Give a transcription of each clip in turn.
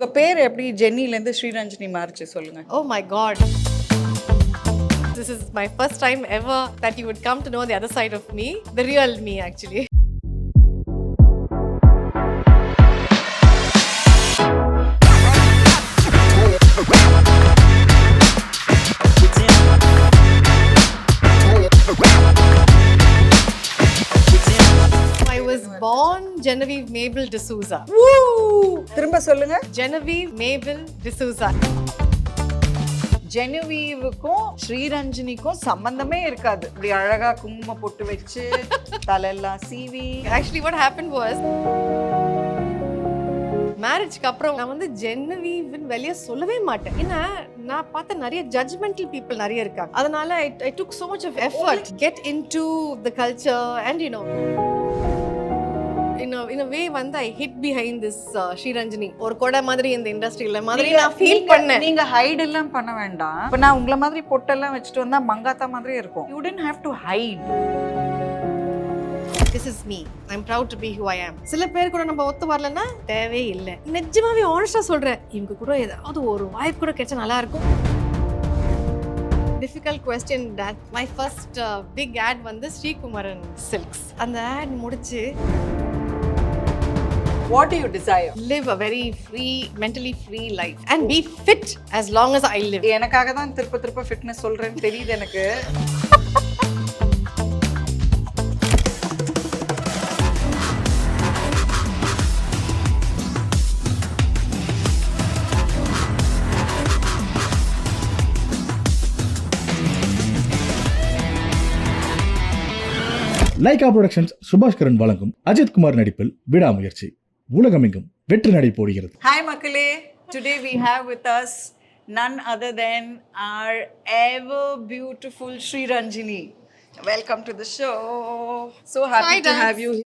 உங்க பேர் எப்படி ஜென்னிலேருந்து ஸ்ரீரஞ்சனி மாறிச்சு சொல்லுங்க ஓ my god this is my first time ever that you would come to know the other side of me the real me actually Genevieve Mabel D'Souza. திரும்ப சொல்லுங்க. Genevieve Mabel D'Souza. ஜெனுவீவுக்கும் ஸ்ரீரஞ்சனிக்கும் சம்பந்தமே இருக்காது. இப்படி அழகா குங்கும பொட்டு வச்சு தலையெல்லாம் சீவி. Actually, what happened was மேரேஜ்க்கு அப்புறம் நான் வந்து ஜென்னவீவ்னு வெளியே சொல்லவே மாட்டேன். ஏன்னா நான் பார்த்த நிறைய ஜட்ஜ்மெண்டல் பீப்புள் நிறைய இருக்காங்க. அதனால I took so much of effort. Get in to the culture and you know in a, in a way வந்து I hid behind this Sriranjani ஒரு கொடை மாதிரி இந்த இண்டஸ்ட்ரியில மாதிரி நான் ஃபீல் பண்ணேன். நீங்க ஹைட் எல்லாம் பண்ண வேண்டாம். இப்ப நான் உங்களை மாதிரி பொட்டெல்லாம் வச்சுட்டு வந்தா மங்காத்தா மாதிரி இருக்கும். You tend have to hide this is me I'm proud to be who I am சில பேர் கூட நம்ம ஒத்து வரலன்னா தேவையே இல்லை. நிஜமாவே ஆனஸ்டா சொல்றேன். இவங்க கூட ஏதாவது ஒரு வாய்ப்பு கூட கிடைச்சா நல்லா இருக்கும். Difficult question that my first big ad வந்து ஸ்ரீகுமரன் சில்க்ஸ் அந்த ஆட் முடிச்சு what you desire live a very free mentally free life and be fit as long as I live எனக்காக தான் திருப்ப திருப்ப ஃபிட்னஸ் சொல்றேன்னு தெரியுது எனக்கு. லைகா புரொடக்ஷன்ஸ் சுபாஷ் கரன் வழங்கும் அஜித் குமார் நடிப்பில் விடாமுயற்சி. உலகமெங்கும் வெற்றி நடை போடுகிறது Hi, Makale. Today we have with us none other than our ever beautiful Sri Ranjini. Welcome to the show. So happy Hi, to Dad. have you. here.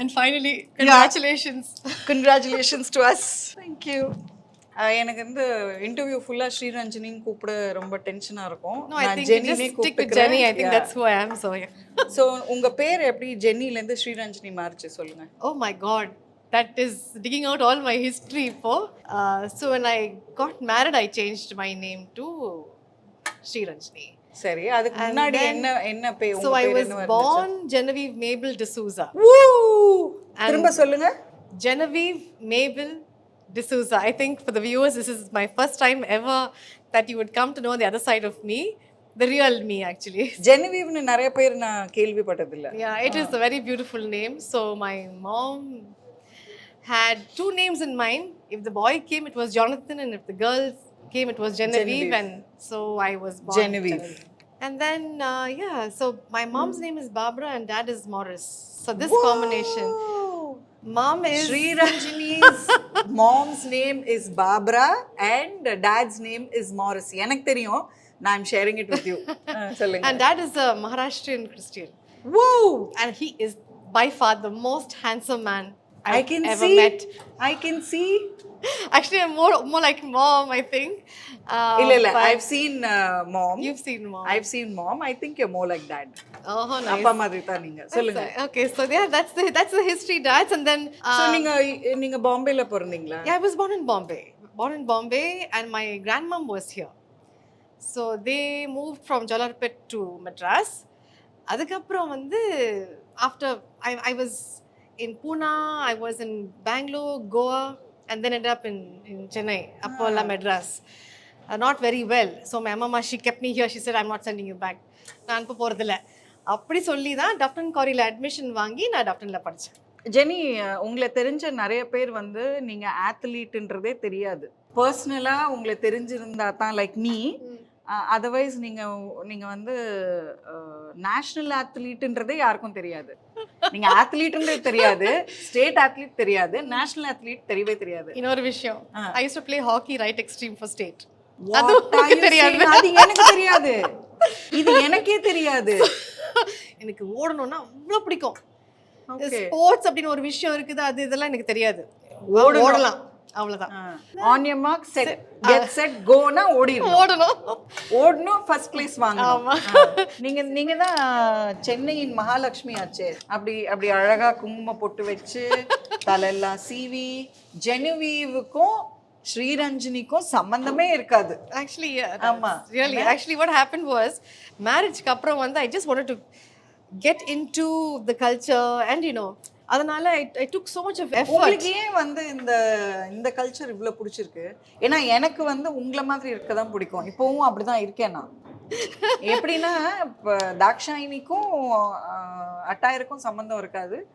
And finally congratulations Congratulations to us. Thank you. Uh, எனக்கு வந்து interview ஃபுல்லா ஸ்ரீரஞ்சனின்னு கூப்பிட ரொம்ப டென்ஷனா இருக்கும் நான் ஜெனினே கூப்பிட்டுக்கிறேன். So உங்க பேர் எப்படி ஜென்னில இருந்து ஸ்ரீரஞ்சனி மாறிச்சு சொல்லுங்க Oh god, that is digging out all my history for. Uh, so when I got married, I changed my name to Sri Ranjini. சரி அதுக்கு முன்னாடி என்ன என்ன I பேர் was என்ன born Genevieve Mabel D'Souza. திரும்ப சொல்லுங்க Genevieve Mabel D'Souza. I think for the viewers, this is my first time ever that you would come to know the other side of me, the real me actually. ஜெனவீவ்னு நிறைய பேர் நான் கேள்விப்பட்டதில்ல Yeah, it is a very beautiful name. So my mom had two names in mind. If the boy came, it was Jonathan, and if the girl came, it was Genevieve. Genevieve. And so I was born Genevieve. And then uh, yeah, so my mom's name is Barbara and dad is Morris. So this combination, mom is Sri Ranjini's mom's name is Barbara and dad's name is Morris. எனக்கு தெரியும் நான் I'm sharing it with you. அஹ், சொல்லுங்க. and dad is a Maharashtrian Christian, Whoa! and he is by far the most handsome I can ever see. met. I can see. Actually, I'm more more like mom, I think. Uh, இல்ல இல்ல but I've seen uh, mom. You've seen mom. I've seen mom. I think you're more like dad. Oh, nice. அப்பா மாதிரி தான் நீங்க சொல்லுங்க Okay, so yeah, that's the that's the history, dads, and then So uh, நீங்க நீங்க பாம்பேல பிறந்தீங்களா yeah, I was born in Bombay, born in Bombay, and my grandmom was here. So they moved from Jalarpet to Madras. அதுக்கப்புறம் வந்து after I I was in Pune, I was in Bangalore, Goa, and then ended up in in Chennai, Apollo Madras. Uh, not very well. So my mama she kept me here. She said I'm not sending you back. நான் அனுப்ப போறதில்ல அப்படி சொல்லி தான் டப்டன் காரியில் admission வாங்கி நான் டப்டனில் படித்தேன் Jenny உங்களை தெரிஞ்ச நிறைய பேர் வந்து நீங்க ஆத்லீட்ன்றதே தெரியாது பர்சனலா உங்களை தெரிஞ்சிருந்தா தான் லைக் மீ அதர்வைஸ் நீங்க நீங்க வந்து நேஷனல் ஆத்லீட்ன்றதே யாருக்கும் தெரியாது நீங்க ஆத்லீட்ன்றது தெரியாது. ஸ்டேட் ஆத்லீட் தெரியாது. நேஷனல் ஆத்லீட் தெரியவே தெரியாது. இன்னொரு விஷயம். I use to play hockey right extreme for state அது தெரியாது. அது எனக்கு தெரியாது. இது எனக்கே தெரியாது. எனக்கு ஓடணும்னா அவ்வளோ பிடிக்கும். ஸ்போர்ட்ஸ் அப்படின்னு ஒரு விஷயம் இருக்குது அது இதெல்லாம் எனக்கு தெரியாது. ஓடலாம். அவ்வளவுதான். On your mark set get set gonna ஓடிடணும். ஓடணும். ஓடணும் ஃபர்ஸ்ட் பிளேஸ் வாங்கணும். நீங்க நீங்க தான் சென்னையின் மகாலட்சுமி ஆச்சே. அப்படி அப்படி அழகா குங்கும பொட்டு வச்சு தலையெல்லாம் சீவி ஜெனுவீவுக்கும் ஸ்ரீரஞ்சனிக்கும் சம்பந்தமே இருக்காது. ஆக்சுவலி ஆமா. Really actually what happen was மேரேஜ்க்கு அப்புறம் வந்து I just want to get in to the culture and you know அதனால ஐ டுக் effort. உங்களுக்கு ஏன் வந்து இந்த இந்த கல்ச்சர் இவ்வளோ பிடிச்சிருக்கு. ஏன்னா எனக்கு வந்து உங்களை மாதிரி இருக்க தான் பிடிக்கும். இப்போவும் அப்படிதான் இருக்கேன் நான். எப்படின்னா இப்போ தாக்ஷாயினிக்கும் அட்டாயருக்கும் சம்மந்தம் இருக்காது.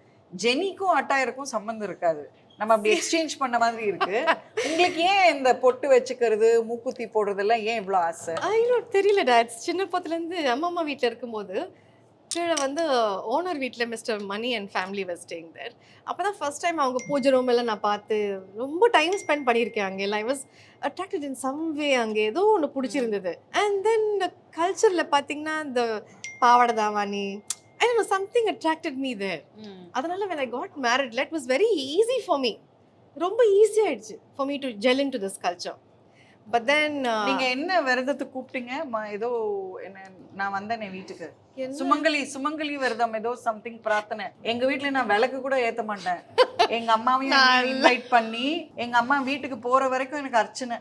ஜெனிக்கும் அட்டாயருக்கும் சம்மந்தம் இருக்காது. நம்ம அப்படி எக்ஸ்சேஞ்ச் பண்ண மாதிரி இருக்கு. உங்களுக்கு ஏன் இந்த பொட்டு வச்சுக்கிறது மூக்குத்தி போடுறதெல்லாம் ஏன் இவ்வளோ ஆசை? ஐயோ தெரியல டாட் சின்ன பத்துலேருந்து அம்மா அம்மா வீட்டில் இருக்கும்போது கீழே வந்து ஓனர் வீட்டில் mister Mani and family vesting there அப்போ தான் ஃபர்ஸ்ட் டைம் அவங்க பூஜை ரூம் எல்லாம் நான் பார்த்து ரொம்ப டைம் ஸ்பெண்ட் பண்ணியிருக்கேன் அங்கே எல்லாம் I was attracted in some way அங்கே ஏதோ ஒன்று பிடிச்சிருந்தது. அண்ட் தென் இந்த கல்ச்சரில் பார்த்தீங்கன்னா இந்த பாவாடை தாவாணி I know something attracted me. There அதனால when I got married let was very easy for me. ரொம்ப ஈஸி ஆயிடுச்சு for me to gel into this culture. But then uh, நீங்க என்ன விரதத்துக்கு கூப்பிட்டீங்க? ஏதோ என்ன நான் வந்தேனே வீட்டுக்கு. சுமங்கலி சுமங்கலி விரதம் ஏதோ சம்திங் பிரார்த்தனை. எங்க வீட்ல நான் விளக்கு கூட ஏத்த மாட்டேன். எங்க அம்மாவையும் இன்வைட் பண்ணி எங்க அம்மா வீட்டுக்கு போற வரைக்கும் எனக்கு அர்ச்சனை.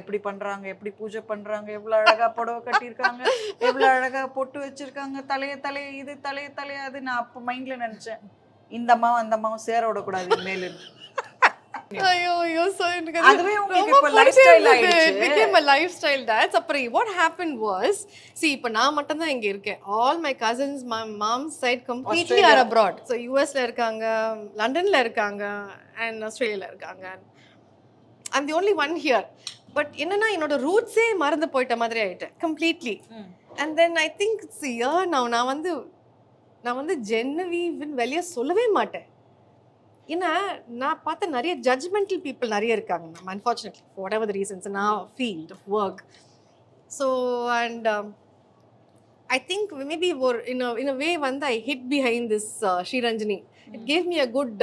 எப்படி பண்றாங்க எப்படி பூஜை பண்றாங்க எவ்வளவு அழகா புடவை கட்டியிருக்காங்க எவ்வளவு அழகா பொட்டு வச்சிருக்காங்க தலைய தலைய இது தலைய தலைய அது நான் அப்ப மைண்ட்ல நினைச்சேன். இந்த அம்மாவும் அந்த அம்மாவும் சேர விடக்கூடாது இனிமேல். ஐயோ ஐயோ எனக்கு அதுவே உங்களுக்கு இப்ப. ஆயிடுச்சு. Became a lifestyle that's அப்புறம் what happened was see இப்போ நான் மட்டும் தான் இங்க இருக்கேன். Cousins my mom's side completely are Australia. abroad. So யூஎஸ்ல இருக்காங்க லண்டன்ல இருக்காங்க and ஆஸ்திரேலியால இருக்காங்க. I'm the only one here. But என்னன்னா என்னோட ரூட்ஸே மறந்து போயிட்ட மாதிரி ஆயிட்டேன் completely and then I think year நான் நான் வந்து நான் வந்து ஜென்னவின்னு வெளியே சொல்லவே மாட்டேன். ஏன்னா நான் பார்த்த நிறைய ஜட்ஜ்மெண்டல் பீப்புள் நிறைய இருக்காங்க. Ma'am unfortunately whatever the reasons நான் field of work so and I think maybe ஒரு இன் இன் வே வந்து I hid behind this Sriranjani it gave me a good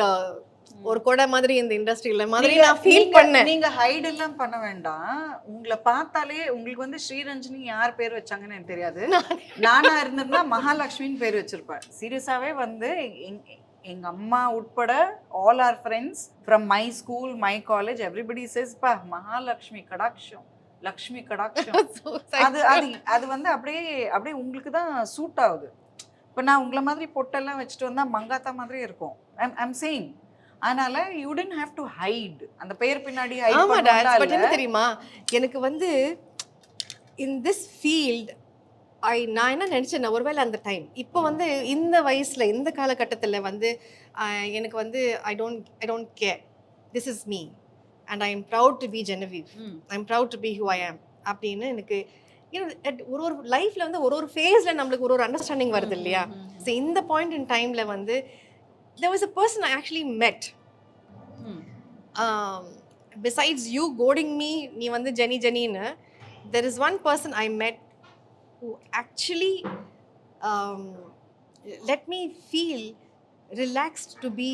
ஒரு கொடை மாதிரி இந்த இண்டஸ்ட்ரியில மாதிரி நான் ஃபீல் பண்ணேன். நீங்க ஹைட் எல்லாம் பண்ண வேண்டாம். உங்களை பார்த்தாலே உங்களுக்கு வந்து ஸ்ரீரஞ்சனி யார் பேர் வச்சாங்கன்னு எனக்கு தெரியாது. நானா இருந்திருந்தா மகாலட்சுமின்னு பேர் வச்சிருப்பேன். சீரியஸாவே வந்து எங்க- எங்க அம்மா உட்பட all our friends from my school my college everybody says பா மகாலட்சுமி கடாட்சம் லக்ஷ்மி கடாட்சம். அது அது அது வந்து அப்படியே அப்படியே உங்களுக்கு தான் சூட் ஆகுது. இப்போ நான் உங்களை மாதிரி பொட்டெல்லாம் வச்சுட்டு வந்தா மங்காத்தா மாதிரி இருக்கும். ஐம் ஐம் சேயிங் அதனால you tend have to hide அந்த பெயர் பின்னாடி ஹைட் தெரியுமா? எனக்கு வந்து இன் திஸ் ஃபீல்ட் ஐ நான் என்ன நினச்சேன் ஒருவேளை அந்த டைம் இப்போ வந்து இந்த வயசுல இந்த காலகட்டத்தில் வந்து எனக்கு வந்து I don't I don't care this is me and I am proud to be Genevieve I am proud to be who I am அப்படின்னு எனக்கு ஒரு ஒரு லைஃப்ல வந்து ஒரு ஒரு ஃபேஸ்ல நம்மளுக்கு ஒரு ஒரு அண்டர்ஸ்டாண்டிங் வருது இல்லையா? ஸோ இந்த பாயிண்ட் இன் டைம்ல வந்து was a person I actually met. Um, besides you goading me நீ வந்து ஜெனி ஜெனின்னு there is one person I met who actually um, let me feel relaxed to be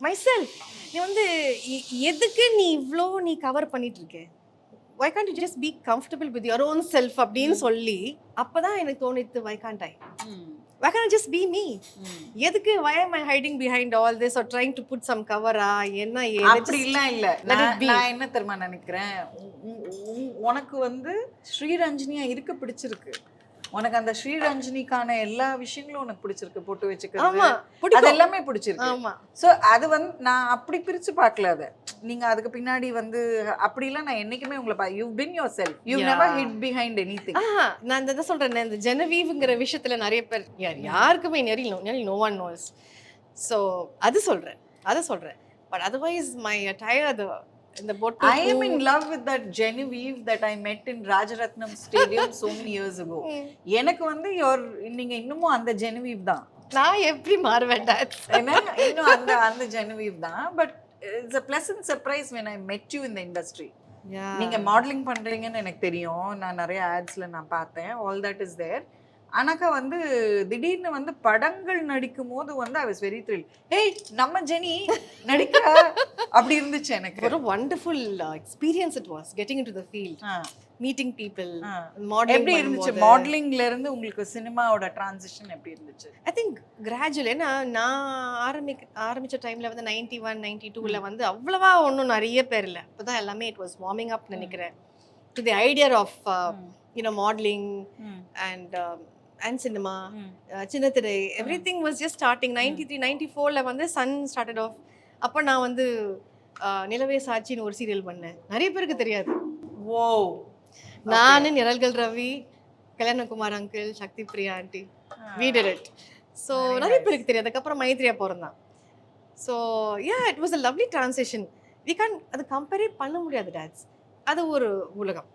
myself நீ வந்து எதுக்கு நீ இவ்வளோ நீ கவர் பண்ணிட்டு இருக்க why can't you just be comfortable with your own self அப்படின்னு சொல்லி அப்பதான் எனக்கு தோணித்து why can't I why can't I just be me எதுக்கு why am I hiding behind all this or trying to put some cover ஆ என்ன ஏது அப்படி இல்ல இல்ல நான் என்ன தெரியுமா நினைக்கிறேன் உனக்கு வந்து ஸ்ரீரஞ்சனியா இருக்க பிடிச்சிருக்கு உனக்கு அந்த ஸ்ரீரஞ்சனிக்கான எல்லா விஷயங்களும் உனக்கு பிடிச்சிருக்கு பொட்டு வச்சுக்கிறது. அது எல்லாமே பிடிச்சிருக்கு. ஆமா. ஸோ அது வந்து நான் அப்படி பிரிச்சு பார்க்கல அதை. நீங்க அதுக்கு பின்னாடி வந்து அப்படிலாம் நான் என்னைக்குமே உங்களை பா you be in yourself you. Never hid behind anything நான் இந்த இதை சொல்றேன் இந்த ஜெனவீவ்ங்கிற விஷயத்துல நிறைய பேர் யார் யாருக்குமே நெறி நோ ஒன் நோஸ் ஸோ அது சொல்றேன் அதை சொல்றேன். பட் அதர்வைஸ் மை டயர் இந்த பொட்டு ஐ am in love with that Genevieve that I met in Rajaratnam Stadium so many years ago. எனக்கு வந்து your நீங்க இன்னமும் அந்த ஜெனவீவ் தான் நான் எப்படி மாறுவேன்? ஏன்னா இன்னும் அந்த அந்த ஜெனவீவ் தான் but it's a pleasant surprise when I met you in the industry Yeah. நீங்க மாடலிங் பண்றீங்கன்னு எனக்கு தெரியும் நான் நிறைய ஆட்ஸ்ல நான் பார்த்தேன் ஆல் தட் இஸ் தேர் ஆனாக்கா வந்து திடீர்னு வந்து படங்கள் நடிக்கும் போது வந்து ஐ வாஸ் வெரி த்ரில் ஏய் நம்ம ஜெனி நடிக்கிறா? அப்படி இருந்துச்சு எனக்கு. ஒரு uh, experience it was getting into the field. Ah. Meeting people ah. Modelling எப்படி இருந்துச்சு? மாடலிங்ல இருந்து உங்களுக்கு சினிமாவோட டிரான்சிஷன் எப்படி இருந்துச்சு? ஐ திங்க் கிராஜுவல் ஏன்னா நான் ஆரம்பிக்க ஆரம்பிச்ச டைம்ல வந்து நைன்டி ஒன் நைன்டி டூவில் வந்து அவ்வளவா ஒன்றும் நிறைய பேர் இல்லை. இப்போ தான் எல்லாமே இட் வாஸ் வார்மிங் அப் நினைக்கிறேன். To the idea of you know modelling and and cinema ம். சின்ன திரை everything was just starting ninety three ninety ஃபோரில் வந்து சன் ஸ்டார்டட் ஆஃப் அப்போ நான் வந்து uh, நிலவே சாட்சின்னு ஒரு சீரியல் பண்ணேன். நிறைய பேருக்கு தெரியாது. ஓ நான் நிரல்கள் Ravi Kalyanakumar uncle Sakthi Priya aunty it. So நிறைய. பேருக்கு தெரியாது. அதுக்கப்புறம் மைத்ரியா பிறந்தான் so yeah it was a lovely transition we can அது கம்பேரே பண்ண முடியாது டேட்ஸ் அது ஒரு உலகம்.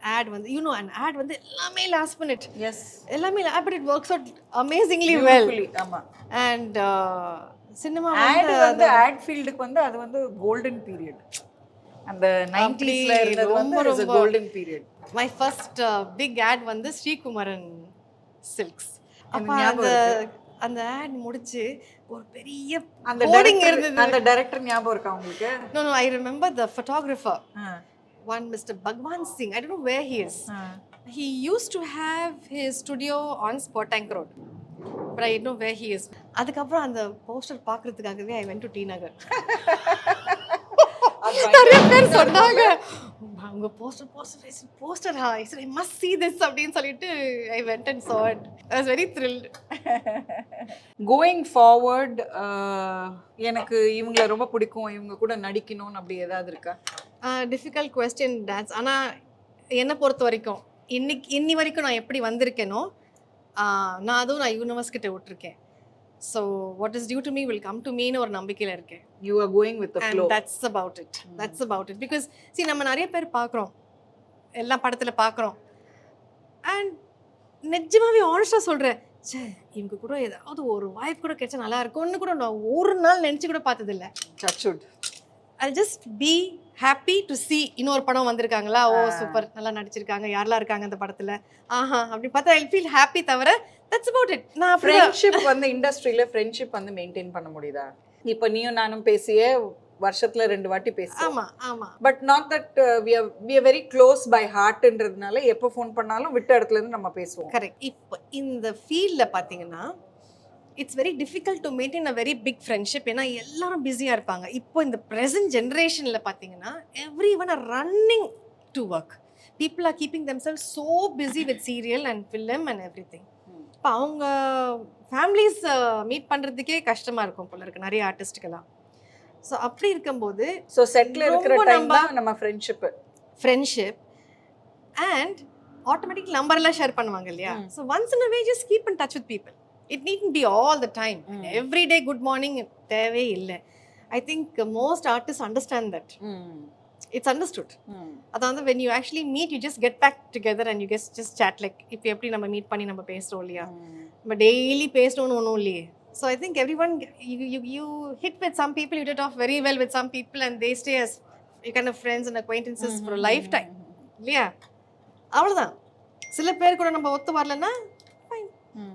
ஆட் வந்து யூனோ அண்ட் ஆட் வந்து எல்லாமே லாஸ்ட் மினிட் எஸ் எல்லாமே but it works out amazingly well ஆமா. அண்ட் சினிமா ஆட் வந்து ஆட் ஃபீல்டுக்கு வந்து அது வந்து கோல்டன் பீரியட் அந்த 90ஸ்ல இருந்தது ரொம்ப, ரொம்ப. Golden period my first big ad வந்து ஸ்ரீகுமரன் சில்க்ஸ் அப்போ அந்த அந்த ஆட் முடிச்சு ஒரு பெரிய அந்த director- இருந்தது. அந்த டைரக்டர் ஞாபகம் இருக்கா உங்களுக்கு? No, I remember the photographer, ah, one Mr. Bhagwan Singh. I don't know where he is. He used to have his studio on Spotank Road. But I don't know where he is. அதுக்கப்புறம் அந்த poster பார்க்கறதுக்காகவே I went to T Nagar நிறைய பேர் சொன்னாங்க. உங்க poster poster poster I I must see this அப்படின்னு சொல்லிட்டு I went and saw it. I was very thrilled. Going forward எனக்கு இவங்கள ரொம்ப பிடிக்கும் இவங்க கூட நடிக்கணும்னு அப்படி ஏதாவது இருக்கா? டிஃபிகல்ட் கொஸ்டின் டான்ஸ் ஆனால் என்னை பொறுத்த வரைக்கும் இன்னைக்கு இன்னி வரைக்கும் நான் எப்படி வந்திருக்கேனோ நான் அதுவும் நான் யூனிவர்ஸ் கிட்ட விட்டுருக்கேன். So what is due to me will come to மீன்னு ஒரு நம்பிக்கையில் இருக்கேன். You are going with and that's about it that's about it because see நம்ம நிறைய பேர் பார்க்குறோம். எல்லா படத்தில் பார்க்குறோம். அண்ட் நிஜமாவே ஆனஸ்டாக சொல்கிறேன் சே இவங்க கூட ஏதாவது ஒரு வாய்ப்பு கூட கிடைச்சா நல்லா இருக்கும்னு கூட நான் ஒரு நாள் நினச்சி கூட பார்த்ததில்ல. Touched I just be happy to see இன்னொரு படம் வந்திருக்காங்களா? ஓ. சூப்பர் நல்லா நடிச்சிருக்காங்க. யாரெல்லாம் இருக்காங்க அந்த படத்துல? ஆஹா அப்படி பார்த்தா ஐ ஃபீல் ஹாப்பி தவிர தட்ஸ் அபவுட் இட் நான் ஃப்ரெண்ட்ஷிப் வந்து இண்டஸ்ட்ரியில ஃப்ரெண்ட்ஷிப் வந்து மெயின்டைன் பண்ண முடியுதா? இப்போ நீயும் நானும் பேசியே வருஷத்துல ரெண்டு வாட்டி பேசுவோம். ஆமா ஆமா. But not that we are we are very close by ஹார்ட்ன்றதுனால எப்போ ஃபோன் பண்ணாலும் விட்ட இடத்துல இருந்து நம்ம பேசுவோம். கரெக்ட் இப்போ இந்த ஃபீல்டில் பார்த்தீங்கன்னா it's very difficult to maintain a very big friendship ஏன்னா எல்லாரும் பிஸியாக இருப்பாங்க. இப்போ இந்த ப்ரெசன்ட் ஜென்ரேஷனில் பார்த்தீங்கன்னா everyone are running to work people are keeping them cell so busy with serial and film and everything இப்போ அவங்க ஃபேமிலிஸ் மீட் பண்ணுறதுக்கே கஷ்டமாக இருக்கும் போல இருக்கு நிறைய ஆர்டிஸ்ட்டுக்கெல்லாம் ஸோ அப்படி இருக்கும்போது ஸோ செட்ல இருக்கிற நம்ம- தான் நம்ம ஃப்ரெண்ட்ஷிப் ஃப்ரெண்ட்ஷிப் அண்ட் ஆட்டோமேட்டிக் நம்பர்லாம் ஷேர் பண்ணுவாங்க இல்லையா. So once in way just keep in touch with people it need be all the time. Every day good morning தேவையே இல்லை. I think most artist understand that it's understood அதாவது when you actually meet you just get back together and you guess just chat like இப்போ எப்படி நம்ம meet பண்ணி நம்ம பேசுகிறோம் இல்லையா? நம்ம டெய்லி பேசணும்னு ஒன்றும் இல்லையே. So I think everyone you you hit with some people you did off very well with some people and they stay as you can friends and acquaintances for lifetime இல்லையா? அவ்வளோதான் சில பேர் கூட நம்ம ஒத்து வரலன்னா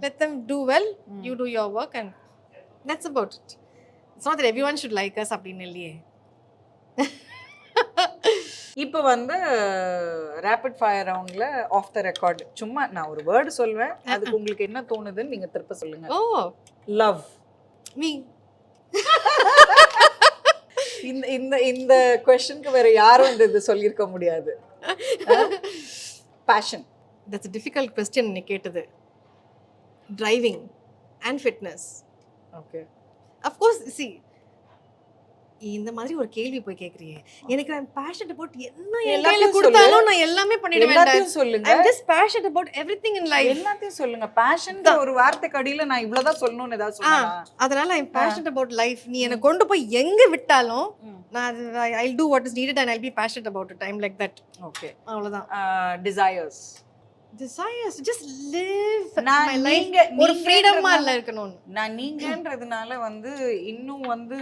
let them do well you do your work and that's about it. It's not that everyone should like us அப்படின்னு இல்லையே. இப்போ வந்து ரேபிட் ஃபயர் ரவுண்ட்ல ஆஃப் த ரெக்கார்ட் சும்மா நான் ஒரு வேர்டு சொல்வேன் அதுக்கு உங்களுக்கு என்ன தோணுதுன்னு நீங்க திருப்ப சொல்லுங்க. ஓ. லவ் மீ இந்த இந்த இந்த கொஸ்டினுக்கு வேற யாரும் இந்த இது சொல்லியிருக்க முடியாது. Fashion that's a difficult question நீ கேட்டது. Driving and fitness. Okay of course see இந்த மாதிரி ஒரு கேள்வி போய் கேக்குறியே. எனக்கு I'm passionate about என்ன என் கையில கொடுத்தாலும் நான் எல்லாமே பண்ணிடுவேன் எல்லாத்தையும் சொல்லுங்க. I'm just passionate about everything in life. எல்லாத்தையும் சொல்லுங்க. பேஷன் ஒரு வார்த்தைக்கு அடியில நான் இவ்வளவுதான் சொல்லணும்னு ஏதாவது சொன்னா அதனால ஐம் பேஷனட் அபவுட் லைஃப் நீ என்னை கொண்டு போய் எங்க விட்டாலும் நான் I do what is needed and I'll be passionate about time like that okay அவ்வளவுதான். டிசையர்ஸ் desires just live நான் my life நீங்க- ஒரு ஃப்ரீடமா இல்ல இருக்கணும்னு நான் நீங்கன்றதுனால வந்து இன்னும் வந்து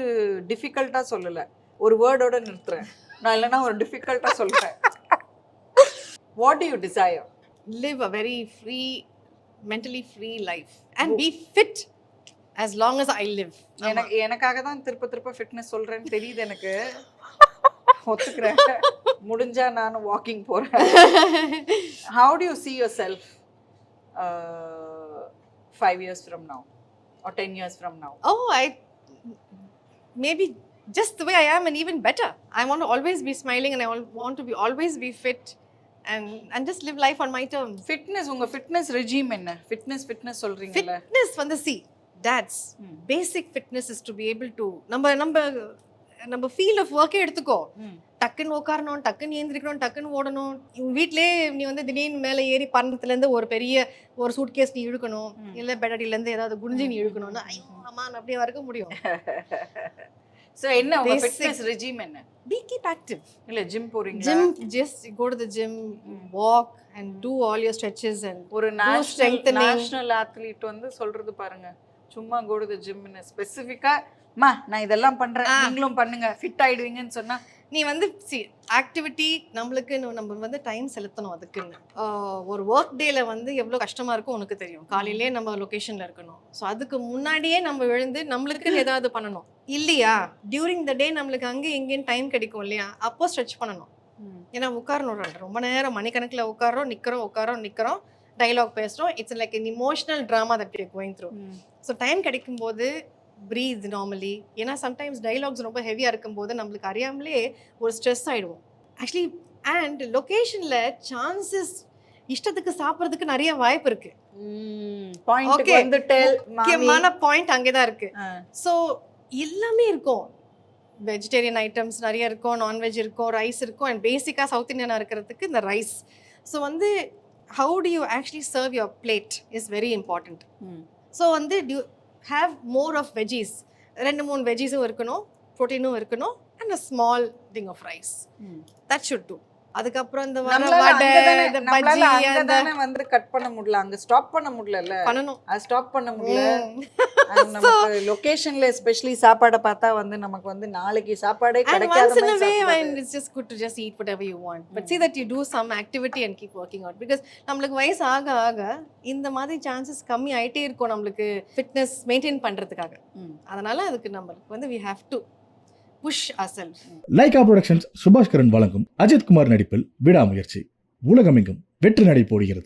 டிஃபிகல்ட்டா சொல்லல. ஒரு வேர்டோட நிறுத்துறேன். நான் இல்லைன்னா ஒரு டிஃபிகல்ட்டா சொல்றேன். What do you desire live a very free mentally free life and be fit as long as I live. எனக்கு எனக்காக தான் திருப்ப திருப்ப ஃபிட்னஸ் சொல்றேன்னு தெரியுது எனக்கு. ஒத்துக்கிறேன். முடிஞ்சா நானும் வாக்கிங் போறேன் how do you see yourself uh, five years from now or ten years from now oh, I maybe just the way I am and even better. I want to always be smiling and I want to be always be fit and and just live life on my terms. Fitness உங்க fitness regime என்ன fitness fitness சொல்றீங்கல்ல Fitness வந்து see, that's ம். basic fitness is to be able to நம்ம நம்ம நம்ம field of ஒர்க்கே எடுத்துக்கோ. டக்குன்னு உட்காரணும் டக்குன்னு ஏந்திரிக்கணும் டக்குன்னு ஓடணும் வீட்லயே நீ வந்து திடீர்னு மேலே ஏறி பறந்ததுல இருந்து ஒரு பெரிய ஒரு சூட் கேஸ் நீ இழுக்கணும். இல்ல பெடடில இருந்து ஏதாவது குனிஞ்சு நீ. இழுக்கணும்னா ஐயோ அம்மா அப்படியே வறுக்க முடியும் சோ என்ன. ஃபிட்னஸ் ரெஜிம் என்ன பி கீப் ஆக்டிவ் இல்ல ஜிம் போறீங்களா gym just go to the gym. Walk and do all your stretches and ஒரு நேஷனல். நேஷனல் அத்லீட் வந்து சொல்றது பாருங்க சும்மா கோடு ஜிம்னு ஸ்பெசிஃபிக்கா மா நான் இதெல்லாம் பண்றேன். நீங்களும் பண்ணுங்க. ஃபிட் ஆயிடுவீங்கன்னு சொன்னா. நீ வந்து சி ஆக்டிவிட்டி நம்மளுக்கு நம்ம வந்து டைம் செலுத்தணும் அதுக்குன்னு. ஒரு ஒர்க் டேல வந்து எவ்வளோ கஷ்டமா இருக்கும் உனக்கு தெரியும். காலையிலேயே நம்ம லொக்கேஷன்ல இருக்கணும். ஸோ அதுக்கு முன்னாடியே நம்ம எழுந்து நம்மளுக்குன்னு ஏதாவது பண்ணணும். இல்லையா? டியூரிங் த டே நம்மளுக்கு அங்கே எங்கேயும் டைம் கிடைக்கும் இல்லையா? அப்போ ஸ்ட்ரெச் பண்ணணும். ஏன்னா உட்காரணும் ரொம்ப நேரம் மணிக்கணக்கில் உட்காரோம் நிற்கிறோம் உட்காரோம் நிற்கிறோம் டைலாக் பேசுகிறோம் it's like an emotional drama that you going through so time கிடைக்கும்போது ப்ரீத் நார்மலி ஏன்னா சம்டைம்ஸ் டைலாக்ஸ் ரொம்ப ஹெவியாக இருக்கும்போது நம்மளுக்கு அறியாமலே ஒரு ஸ்ட்ரெஸ் ஆகிடுவோம் ஆக்சுவலி அண்ட் லொக்கேஷனில் சான்சஸ் இஷ்டத்துக்கு சாப்பிட்றதுக்கு நிறைய வாய்ப்பு இருக்கு. முக்கியமான பாயிண்ட் அங்கே தான் இருக்கு. ஸோ எல்லாமே இருக்கும். வெஜிடேரியன் ஐட்டம்ஸ் நிறைய இருக்கும் நான்வெஜ் இருக்கும் ரைஸ் இருக்கும் அண்ட் பேசிக்காக சவுத் இந்தியனாக இருக்கிறதுக்கு இந்த ரைஸ் ஸோ வந்து how do you actually serve your plate is very important so வந்து do you have more of veggies ரெண்டு மூணு வெஜ்ஜீஸும் இருக்கணும் ப்ரோட்டீனும் இருக்கணும் and a small thing of rice that should do அதுக்கப்புறம் இந்த நம்மளால வடை வந்து கட் பண்ண முடியல. அங்க ஸ்டாப் பண்ண முடியல பண்ணணும். அது ஸ்டாப் பண்ண முடியல. நமக்கு லொகேஷன்ல எஸ்பெஷலி சாப்பாடை பார்த்தா வந்து நமக்கு வந்து நாளைக்கு சாப்பாடே கிடைக்காத மாதிரி it's just good to just eat whatever you want. But see that you do some activity and keep working out. Because நம்மளுக்கு வயசு ஆக ஆக இந்த மாதிரி சான்சஸ் கம்மி ஆயிட்டே இருக்கும் நம்மளுக்கு ஃபிட்னஸ் மெயின்டைன் பண்றதுக்காக. அதனால அதுக்கு நம்மளுக்கு வந்து we have to push Asal. Lyca productions Subaskaran வழங்கும் அஜித் குமார் நடிப்பில் விடாமுயற்சி. உலகமெங்கும் வெற்றி நடை போடுகிறது.